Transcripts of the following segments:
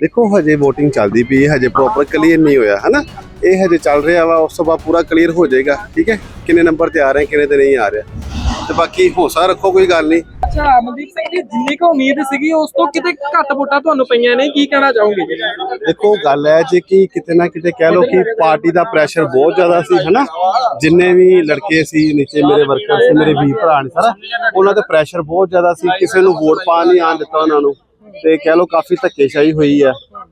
ਦੇਖੋ ਹਜੇ VOTING ਚੱਲਦੀ ਪਈ ਹੈ ਹਜੇ ਪ੍ਰੋਪਰ ਕਲੀਅਰ ਨਹੀਂ ਹੋਇਆ ਹਨਾ? ਇਹ ਹਜੇ ਚੱਲ ਰਿਹਾ ਵਾ ਉਸ ਤੋਂ ਬਾਅਦ ਪੂਰਾ ਕਲੀਅਰ ਹੋ ਜਾਏਗਾ ਠੀਕ ਹੈ? ਕਿੰਨੇ ਨੰਬਰ ਤੇ ਆ ਰਹੇ ਕਿੰਨੇ ਤੇ ਨਹੀਂ ਆ ਰਿਹਾ। ਤੇ ਬਾਕੀ ਹੌਸਲਾ ਰੱਖੋ ਕੋਈ ਗੱਲ ਨਹੀਂ। ਅੱਛਾ ਅਮਨਦੀਪ ਸਿੰਘ ਜੀ ਜਿੰਨੀ ਕੁ ਉਮੀਦ ਸੀਗੀ ਉਸ ਤੋਂ ਕਿਤੇ ਘੱਟ ਵੋਟਾਂ ਤੁਹਾਨੂੰ ਪਈਆਂ ਨੇ ਕੀ ਕਹਿਣਾ ਚਾਹੋਗੇ? ਦੇਖੋ ਗੱਲ ਹੈ ਜੀ ਕਿ ਕਿਤੇ ਨਾ ਕਿਤੇ ਕਹਿ ਲਓ ਕਿ ਪਾਰਟੀ ਦਾ ਪ੍ਰੈਸ਼ਰ ਬਹੁਤ ਜ਼ਿਆਦਾ ਸੀ ਹਨਾ? ਜਿੰਨੇ ਵੀ ਲੜਕੇ ਸੀ ਨੀਚੇ ਮੇਰੇ ਵਰਕਰ ਸੀ ਮੇਰੇ ਵੀਰ ਭਰਾ ਨੇ ਸਾਰਾ ਉਹਨਾਂ ਦਾ ਪ੍ਰੈਸ਼ਰ ਬਹੁਤ ਜ਼ਿਆਦਾ ਸੀ ਕਿਸੇ ਨੂੰ ਵੋਟ ਪਾ ਨਹੀਂ ਆਣ ਦਿੱਤਾ ਉਹਨਾਂ ਨੂੰ। ਤੇ ਕਹਿ ਲਓ ਕਾਫੀ ਧੱਕੇਸ਼ਾਹੀ ਹੋਈ ਆ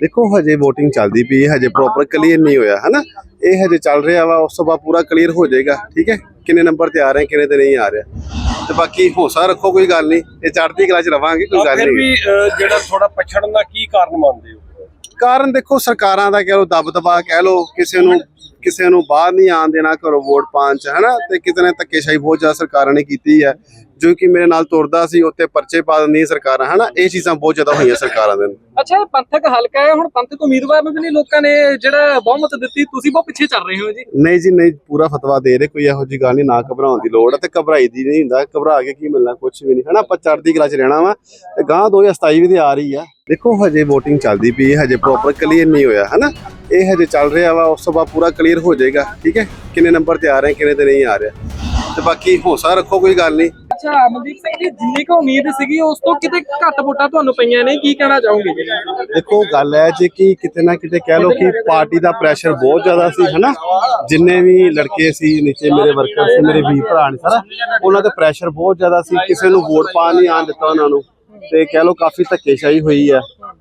ਦੇਖੋ ਹਜੇ VOTING ਚੱਲਦੀ ਪਈ ਹੈ ਹਜੇ ਪ੍ਰੋਪਰ ਕਲੀਅਰ ਨਹੀਂ ਹੋਇਆ ਹਨਾ? ਇਹ ਹਜੇ ਚੱਲ ਰਿਹਾ ਵਾ ਉਸ ਤੋਂ ਬਾਅਦ ਪੂਰਾ ਕਲੀਅਰ ਹੋ ਜਾਏਗਾ ਠੀਕ ਹੈ? ਕਿੰਨੇ ਨੰਬਰ ਤੇ ਆ ਰਹੇ ਕਿੰਨੇ ਤੇ ਨਹੀਂ ਆ ਰਿਹਾ। ਤੇ ਬਾਕੀ ਹੌਸਲਾ ਰੱਖੋ ਕੋਈ ਗੱਲ ਨਹੀਂ ਇਹ ਚੜ੍ਹਦੀ ਕਲਾ ਚ ਰਵਾਂਗੇ ਕੋਈ ਗੱਲ ਫਿਰ ਨਹੀਂ। ਵੀ ਜਿਹੜਾ ਥੋੜਾ ਪਛੜਨ ਦਾ ਕੀ ਕਾਰਨ ਮੰਨਦੇ ਹੋ? ਕਾਰਨ ਦੇਖੋ ਸਰਕਾਰਾਂ ਦਾ ਕਹਿ ਲੋ ਦਬ ਦਬਾ ਕਹਿ ਲੋ ਕਿਸੇ ਨੂੰ ਕਿਸੇ ਨੂੰ ਬਾਹਰ ਨਹੀਂ ਆਣ ਦੇਣਾ ਘਰੋਂ ਵੋਟ ਪਾਉਣ ਚ ਹਨਾ? ਤੇ ਕਿਤੇ ਨੇ ਧੱਕੇਸ਼ਾਹੀ ਬਹੁਤ ਜ਼ਿਆਦਾ ਸਰਕਾਰਾਂ ਨੇ ਕੀਤੀ ਹੈ। ਜੋ ਕਿ ਮੇਰੇ ਨਾਲ ਤੁਰਦਾ ਸੀ ਉੱਤੇ ਪਰਚੇ ਪਾ ਦਿੰਦੀਆਂ ਸਰਕਾਰਾਂ ਹਨਾ? ਇਹ ਚੀਜ਼ਾਂ ਬਹੁਤ ਜ਼ਿਆਦਾ ਹੋਈਆਂ ਸਰਕਾਰਾਂ ਦੇ। ਅੱਛਾ ਇਹ ਪੰਥਕ ਹਲਕਾ ਹੈ ਹੁਣ ਪੰਥਕ ਉਮੀਦਵਾਰ ਨੂੰ ਵੀ ਨਹੀਂ ਲੋਕਾਂ ਨੇ ਜਿਹੜਾ ਬਹੁਮਤ ਦਿੱਤੀ ਤੁਸੀਂ ਬਹੁਤ ਪਿੱਛੇ ਚੱਲ ਰਹੇ ਹੋ ਜੀ। ਨਹੀਂ ਜੀ ਨਹੀਂ ਪੂਰਾ ਫਤਵਾ ਦੇ ਰਹੇ ਕੋਈ ਇਹੋ ਜੀ ਗੱਲ ਨਹੀਂ ਨਾ ਘਬਰਾਉਣ ਦੀ ਲੋੜ ਹੈ ਤੇ ਘਬਰਾਈ ਦੀ ਨਹੀਂ ਹੁੰਦਾ ਘਬਰਾ ਕੇ ਕੀ ਮਿਲਣਾ ਕੁਝ ਵੀ ਨਹੀਂ ਹਨਾ? ਆਪਾਂ ਚੜ੍ਹਦੀ ਕਲਾ ਚ ਰਹਿਣਾ ਵਾ ਤੇ ਗਾਂ 2027 ਵੀ ਤੇ ਆ ਰਹੀ ਆ। ਦੇਖੋ ਹਜੇ VOTING ਚੱਲਦੀ ਪਈ ਹੈ ਹਜੇ ਪ੍ਰੋਪਰ ਕਲੀਅਰ ਨਹੀਂ ਹੋਇਆ ਹਨਾ? ਇਹ ਹਜੇ ਚੱਲ ਰਿਹਾ ਵਾ ਉਸ ਤੋਂ ਬਾਅਦ ਪੂਰਾ ਕਲੀਅਰ ਹੋ ਜਾਏਗਾ ਠੀਕ ਹੈ? ਕਿੰਨੇ ਨੰਬਰ ਤੇ ਆ ਰਹੇ ਕਿੰਨੇ ਤੇ ਨਹੀਂ ਆ ਰਿਹਾ। ਤੇ ਬਾਕੀ ਹੌਸਲਾ ਰੱਖੋ ਕੋਈ ਗੱਲ ਨਹੀਂ। ਅੱਛਾ ਅਮਨਦੀਪ ਸਿੰਘ ਜੀ ਜਿੰਨੀ ਕੁ ਉਮੀਦ ਸੀਗੀ ਉਸ ਤੋਂ ਕਿਤੇ ਘੱਟ ਵੋਟਾਂ ਤੁਹਾਨੂੰ ਪਈਆਂ ਨੇ ਕੀ ਕਹਿਣਾ ਚਾਹੋਗੇ? ਦੇਖੋ ਗੱਲ ਹੈ ਜੀ ਕਿ ਕਿਤੇ ਨਾ ਕਿਤੇ ਕਹਿ ਲਓ ਕਿ ਪਾਰਟੀ ਦਾ ਪ੍ਰੈਸ਼ਰ ਬਹੁਤ ਜ਼ਿਆਦਾ ਸੀ ਹਨਾ? ਜਿੰਨੇ ਵੀ ਲੜਕੇ ਸੀ ਨੀਚੇ ਮੇਰੇ ਵਰਕਰ ਸੀ ਮੇਰੇ ਵੀਰ ਭਰਾ ਨੇ ਸਾਰਾ ਉਹਨਾਂ ਦਾ ਪ੍ਰੈਸ਼ਰ ਬਹੁਤ ਜ਼ਿਆਦਾ ਸੀ ਕਿਸੇ ਨੂੰ ਵੋਟ ਪਾ ਨਹੀਂ ਆਣ ਦਿੱਤਾ ਉਹਨਾਂ ਨੂੰ। ਤੇ ਕਹਿ ਲਓ ਕਾਫੀ ਧੱਕੇਸ਼ਾਹੀ ਹੋਈ ਹੈ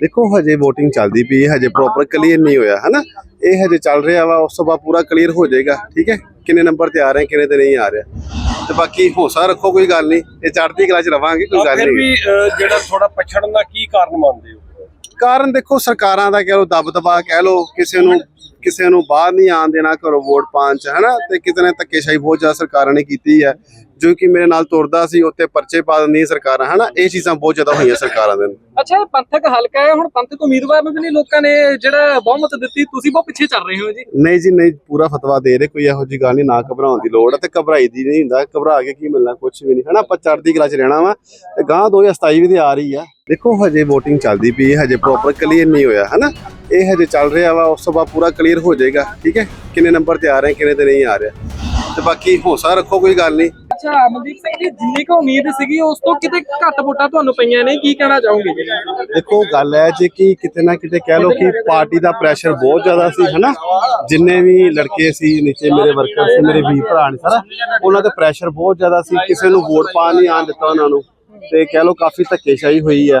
ਦੇਖੋ ਹਜੇ VOTING ਚੱਲਦੀ ਪਈ ਹੈ ਹਜੇ ਪ੍ਰੋਪਰ ਕਲੀਅਰ ਨਹੀਂ ਹੋਇਆ ਹਨਾ? ਇਹ ਹਜੇ ਚੱਲ ਰਿਹਾ ਵਾ ਉਸ ਤੋਂ ਬਾਅਦ ਪੂਰਾ ਕਲੀਅਰ ਹੋ ਜਾਏਗਾ ਠੀਕ ਹੈ? ਕਿੰਨੇ ਨੰਬਰ ਤੇ ਆ ਰਹੇ ਕਿੰਨੇ ਤੇ ਨਹੀਂ ਆ ਰਿਹਾ। ਤੇ ਬਾਕੀ ਹੌਸਲਾ ਰੱਖੋ ਕੋਈ ਗੱਲ ਨਹੀਂ ਇਹ ਚੜ੍ਹਦੀ ਕਲਾ ਚ ਰਵਾਂਗੇ ਕੋਈ ਗੱਲ ਫਿਰ ਨਹੀਂ। ਵੀ ਜਿਹੜਾ ਥੋੜਾ ਪਛੜਨ ਦਾ ਕੀ ਕਾਰਨ ਮੰਨਦੇ ਹੋ? ਕਾਰਨ ਦੇਖੋ ਸਰਕਾਰਾਂ ਦਾ ਕਹਿ ਲੋ ਦਬ ਦਬਾ ਕਹਿ ਲੋ ਕਿਸੇ ਨੂੰ ਕਿਸੇ ਨੂੰ ਬਾਹਰ ਨਹੀਂ ਆਣ ਦੇਣਾ ਘਰੋਂ ਵੋਟ ਪਾਉਣ ਚ ਹਨਾ? ਤੇ ਕਿਤੇ ਨੇ ਧੱਕੇਸ਼ਾਹੀ ਬਹੁਤ ਜ਼ਿਆਦਾ ਸਰਕਾਰਾਂ ਨੇ ਕੀਤੀ ਹੈ। ਜੋ ਕਿ ਮੇਰੇ ਨਾਲ ਤੁਰਦਾ ਸੀ ਉੱਤੇ ਪਰਚੇ ਪਾ ਦਿੰਦੀਆਂ ਸਰਕਾਰਾਂ ਹਨਾ? ਇਹ ਚੀਜ਼ਾਂ ਬਹੁਤ ਜ਼ਿਆਦਾ ਹੋਈਆਂ ਸਰਕਾਰਾਂ ਦੇ। ਅੱਛਾ ਪੰਥਕ ਹਲਕਾ ਹੈ ਹੁਣ ਪੰਥਕ ਉਮੀਦਵਾਰ ਨੂੰ ਵੀ ਨਹੀਂ ਲੋਕਾਂ ਨੇ ਜਿਹੜਾ ਬਹੁਮਤ ਦਿੱਤੀ ਤੁਸੀਂ ਬਹੁਤ ਪਿੱਛੇ ਚੱਲ ਰਹੇ ਹੋ ਜੀ। ਨਹੀਂ ਜੀ ਨਹੀਂ ਪੂਰਾ ਫਤਵਾ ਦੇ ਰਹੇ ਕੋਈ ਇਹੋ ਜੀ ਗੱਲ ਨਹੀਂ ਨਾ ਘਬਰਾਉਣ ਦੀ ਲੋੜ ਹੈ ਤੇ ਘਬਰਾਈ ਦੀ ਨਹੀਂ ਹੁੰਦਾ ਘਬਰਾ ਕੇ ਕੀ ਮਿਲਣਾ ਕੁਝ ਵੀ ਨਹੀਂ ਹਨਾ? ਆਪਾਂ ਚੜ੍ਹਦੀ ਕਲਾ ਚ ਰਹਿਣਾ ਵਾ ਤੇ ਗਾਂ 2027 ਵੀ ਤੇ ਆ ਰਹੀ ਆ। ਦੇਖੋ ਹਜੇ VOTING ਚੱਲਦੀ ਪਈ ਹੈ ਹਜੇ ਪ੍ਰੋਪਰ ਕਲੀਅਰ ਨਹੀਂ ਹੋਇਆ ਹਨਾ? ਇਹ ਹਜੇ ਚੱਲ ਰਿਹਾ ਵਾ ਉਸ ਤੋਂ ਬਾਅਦ ਪੂਰਾ ਕਲੀਅਰ ਹੋ ਜਾਏਗਾ ਠੀਕ ਹੈ? ਕਿੰਨੇ ਨੰਬਰ ਤੇ ਆ ਰਹੇ ਕਿੰਨੇ ਤੇ ਨਹੀਂ ਆ ਰਿਹਾ। ਤੇ ਬਾਕੀ ਹੌਸਲਾ ਰੱਖੋ ਕੋਈ ਗੱਲ ਨਹੀਂ। ਅੱਛਾ ਅਮਨਦੀਪ ਸਿੰਘ ਜੀ, ਜਿੰਨੀ ਕੁ ਉਮੀਦ ਸੀਗੀ, ਉਸ ਤੋਂ ਕਿਤੇ ਘੱਟ ਵੋਟਾਂ ਤੁਹਾਨੂੰ ਪਈਆਂ ਨੇ? ਕੀ ਕਹਿਣਾ ਚਾਹੋਗੇ? ਜੀ ਦੇਖੋ, ਗੱਲ ਹੈ ਜੇ ਕਿ ਕਿਤੇ ਨਾ ਕਿਤੇ ਕਹਿ ਲੋ ਕਿ ਪਾਰਟੀ ਦਾ ਪ੍ਰੈਸ਼ਰ ਬਹੁਤ ਜ਼ਿਆਦਾ ਸੀ, ਹਨਾ? ਜਿੰਨੇ ਵੀ ਲੜਕੇ ਸੀ, ਨੀਚੇ ਮੇਰੇ ਵਰਕਰ ਸੀ, ਮੇਰੇ ਵੀਰ ਭਰਾ ਨੇ ਸਾਰਾ, ਉਹਨਾਂ ਦਾ ਪ੍ਰੈਸ਼ਰ ਬਹੁਤ ਜ਼ਿਆਦਾ ਸੀ, ਕਿਸੇ ਨੂੰ ਵੋਟ ਪਾ ਨਹੀਂ ਆਣ ਦਿੱਤਾ ਉਹਨਾਂ ਨੂੰ। ਤੇ ਕਹਿ ਲੋ ਕਾਫੀ ਧੱਕੇਸ਼ਾਹੀ ਹੋਈ ਹੈ।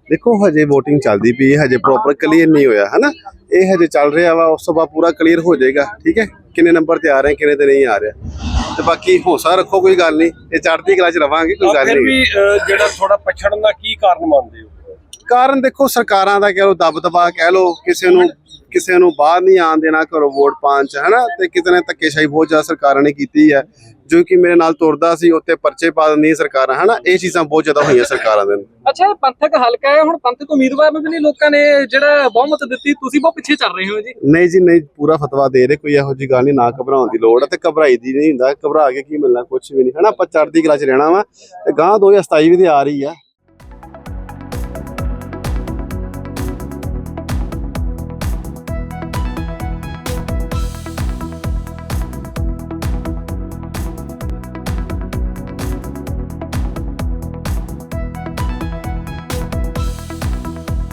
ਦੇਖੋ ਹਜੇ VOTING ਚੱਲਦੀ ਪਈ ਹੈ ਹਜੇ ਪ੍ਰੋਪਰ ਕਲੀਅਰ ਨਹੀਂ ਹੋਇਆ ਹਨਾ? ਇਹ ਹਜੇ ਚੱਲ ਰਿਹਾ ਵਾ ਉਸ ਤੋਂ ਬਾਅਦ ਪੂਰਾ ਕਲੀਅਰ ਹੋ ਜਾਏਗਾ ਠੀਕ ਹੈ? ਕਿੰਨੇ ਨੰਬਰ ਤੇ ਆ ਰਹੇ ਕਿੰਨੇ ਤੇ ਨਹੀਂ ਆ ਰਿਹਾ। ਤੇ ਬਾਕੀ ਹੌਸਲਾ ਰੱਖੋ ਕੋਈ ਗੱਲ ਨਹੀਂ ਇਹ ਚੜ੍ਹਦੀ ਕਲਾ ਚ ਰਵਾਂਗੇ ਕੋਈ ਗੱਲ ਫਿਰ ਨਹੀਂ। ਵੀ ਜਿਹੜਾ ਥੋੜਾ ਪਛੜਨ ਦਾ ਕੀ ਕਾਰਨ ਮੰਨਦੇ ਹੋ? ਕਾਰਨ ਦੇਖੋ ਸਰਕਾਰਾਂ ਦਾ ਕਹਿ ਲੋ ਦਬ ਦਬਾ ਕਹਿ ਲੋ ਕਿਸੇ ਨੂੰ ਕਿਸੇ ਨੂੰ ਬਾਹਰ ਨਹੀਂ ਆਉਣ ਦੇਣਾ ਘਰੋਂ ਵੋਟ ਪਾਉਣ ਚ ਹਨਾ? ਤੇ ਕਿਤੇ ਨਾ ਧੱਕੇਸ਼ਾਹੀ ਬਹੁਤ ਜ਼ਿਆਦਾ ਸਰਕਾਰਾਂ ਨੇ ਕੀਤੀ ਹੈ। ਜੋ ਕਿ ਮੇਰੇ ਨਾਲ ਤੁਰਦਾ ਸੀ ਉੱਤੇ ਪਰਚੇ ਪਾ ਦਿੰਦੀਆਂ ਸਰਕਾਰਾਂ ਹਨਾ? ਇਹ ਚੀਜ਼ਾਂ ਬਹੁਤ ਜ਼ਿਆਦਾ ਹੋਈਆਂ ਸਰਕਾਰਾਂ ਦੇ। ਅੱਛਾ ਇਹ ਪੰਥਕ ਹਲਕਾ ਹੈ ਹੁਣ ਪੰਥਕ ਉਮੀਦਵਾਰ ਨੂੰ ਵੀ ਨਹੀਂ ਲੋਕਾਂ ਨੇ ਜਿਹੜਾ ਬਹੁਮਤ ਦਿੱਤੀ ਤੁਸੀਂ ਬਹੁਤ ਪਿੱਛੇ ਚੱਲ ਰਹੇ ਹੋ ਜੀ। ਨਹੀਂ ਜੀ ਨਹੀਂ ਪੂਰਾ ਫਤਵਾ ਦੇ ਰਹੇ ਕੋਈ ਇਹੋ ਜੀ ਗੱਲ ਨਹੀਂ ਨਾ ਘਬਰਾਉਣ ਦੀ ਲੋੜ ਹੈ ਤੇ ਘਬਰਾਈ ਦੀ ਨਹੀਂ ਹੁੰਦਾ। ਘਬਰਾ ਕੇ ਕੀ ਮਿਲਣਾ ਕੁਝ ਵੀ ਨਹੀਂ ਹਨਾ? ਆਪਾਂ ਚੜ੍ਹਦੀ ਕਲਾ ਚ ਰਹਿਣਾ ਵਾ। ਤੇ ਗਾਂ 2027 ਵੀ ਤੇ ਆ ਰਹੀ ਆ